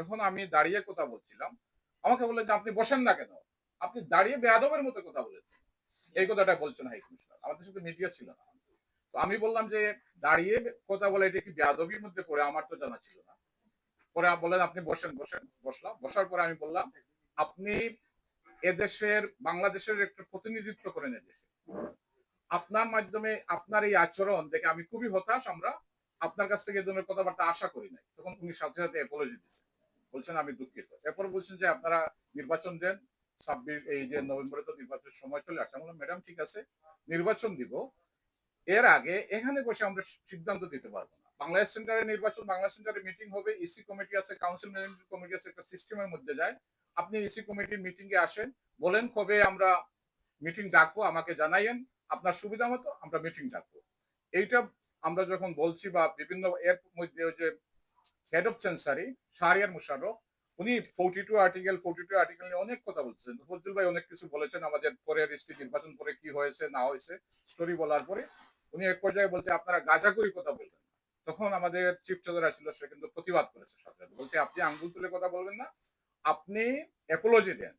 যখন আমি দাঁড়িয়ে কথা বলছিলাম, আমাকে বললেন যে, আপনি বসেন না কেন? আপনি দাঁড়িয়ে বেয়াদবের মতো কথা বলেছেন। এই কথাটা বলছেন হাই কমিশনার। আমাদের সাথে মিডিয়া ছিল না। তো আমি বললাম যে, দাঁড়িয়ে কথা বলে এটা কি বেয়াদবির মধ্যে পড়ে? আমার তো জানা ছিল না। পরে বললেন, আপনি বসেন বসেন, বসলাম। বসার পরে আমি বললাম, আপনি এদেশের, বাংলাদেশের একটা প্রতিনিধিত্ব করেন এদেশে। আপনার মাধ্যমে আপনার এই আচরণ দেখে আমি খুবই হতাশ। আমরা আপনার কাছ থেকে এই ধরনের কথাবার্তা আশা করি নাই। তখন উনি সাথে সাথে অ্যাপোলজি দিচ্ছেন বলছেন, আমি দুঃখিত। এরপর বলছেন যে, আপনারা নির্বাচন দেন। ছাব্বিশ, এই যে নভেম্বরে তো নির্বাচনের সময় চলে আসছে আমি ম্যাডাম, ঠিক আছে, নির্বাচন দিব। এর আগে এখানে বসে আমরা সিদ্ধান্ত দিতে পারব না। বাংলাদেশ নির্বাচন, বাংলাদেশ সেন্টারে মিটিং হবে। ইসি কমিটি আছে, কাউন্সিল ম্যানেজমেন্ট কমিটি আছে, একটা সিস্টেমের মধ্যে যায়। আপনি ইসি কমিটির মিটিং এ আসেন, বলেন কবে আমরা মিটিং ডাকবো, আমাকে জানাইয়েন। আপনার সুবিধা মতো আমরা মিটিং ডাকবো। এইটা আমরা যখন বলছি বা বিভিন্ন এর মধ্যে যে হেড অফ সেন্সারি শাহরিয়ার মুশারফ উনি forty two article forty two article নিয়ে অনেক কথা বলছেন। ফজল ভাই অনেক কিছু বলেছেন আমাদের পরে ডিস্ট্রিক্ট নির্বাচন পরে কি হয়েছে, না হয়েছে স্টোরি বলার পরে উনি এক পর্যায়ে বলতে আপনারা গাজা করি কথা বলবেন তখন আমাদের চিফ ট্রেজার ছিল, সে কিন্তু প্রতিবাদ করেছে সরকার বলছে, আপনি আঙ্গুল তুলে কথা বলবেন না। আপনি অ্যাপোলজি দেন।